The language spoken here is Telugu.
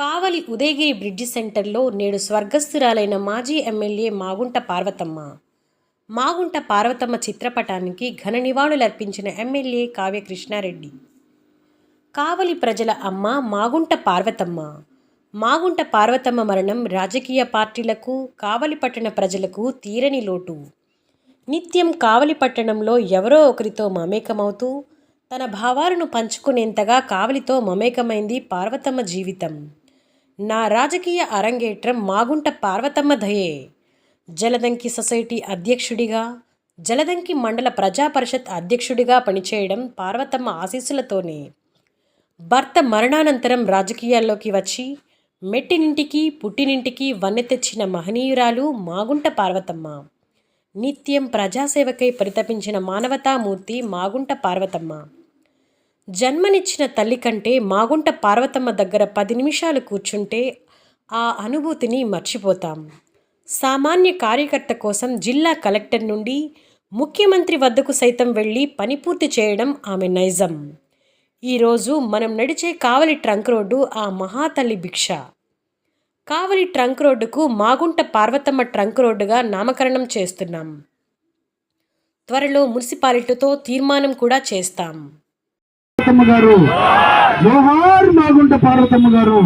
కావలి ఉదయగిరి బ్రిడ్జి సెంటర్లో నేడు స్వర్గస్థురాలైన మాజీ ఎమ్మెల్యే మాగుంట పార్వతమ్మ. మాగుంట పార్వతమ్మ చిత్రపటానికి ఘన నివాళులర్పించిన ఎమ్మెల్యే కావ్య కృష్ణారెడ్డి కావలి ప్రజల అమ్మ మాగుంట పార్వతమ్మ. మాగుంట పార్వతమ్మ మరణం రాజకీయ పార్టీలకు కావలి పట్టణ ప్రజలకు తీరని లోటు. నిత్యం కావలి పట్టణంలో ఎవరో ఒకరితో మమేకమవుతూ తన భావాలను పంచుకునేంతగా కావలితో మమేకమైంది పార్వతమ్మ జీవితం. నా రాజకీయ అరంగేట్రం మాగుంట పార్వతమ్మ దయే. జలదంకి సొసైటీ అధ్యక్షుడిగా జలదంకి మండల ప్రజా పరిషత్ అధ్యక్షుడిగా పనిచేయడం పార్వతమ్మ ఆశీస్సులతోనే. భర్త మరణానంతరం రాజకీయాల్లోకి వచ్చి మెట్టినింటికి పుట్టినింటికి వన్నె తెచ్చిన మహనీయురాలు మాగుంట పార్వతమ్మ. నిత్యం ప్రజాసేవకై పరితపించిన మానవతామూర్తి మాగుంట పార్వతమ్మ. జన్మనిచ్చిన తల్లి కంటే మాగుంట పార్వతమ్మ దగ్గర పది నిమిషాలు కూర్చుంటే ఆ అనుభూతిని మర్చిపోతాం. సామాన్య కార్యకర్త కోసం జిల్లా కలెక్టర్ నుండి ముఖ్యమంత్రి వద్దకు సైతం వెళ్ళి పని పూర్తి చేయడం ఆమె నైజం. ఈరోజు మనం నడిచే కావలి ట్రంక్ రోడ్డు ఆ మహాతల్లి భిక్ష. కావలి ట్రంక్ రోడ్డుకు మాగుంట పార్వతమ్మ ట్రంక్ రోడ్డుగా నామకరణం చేస్తున్నాం. త్వరలో మున్సిపాలిటీతో తీర్మానం కూడా చేస్తాం. పార్వతమ్మ గారు. జోహార్ మాగుంట పార్వతమ్మ గారు.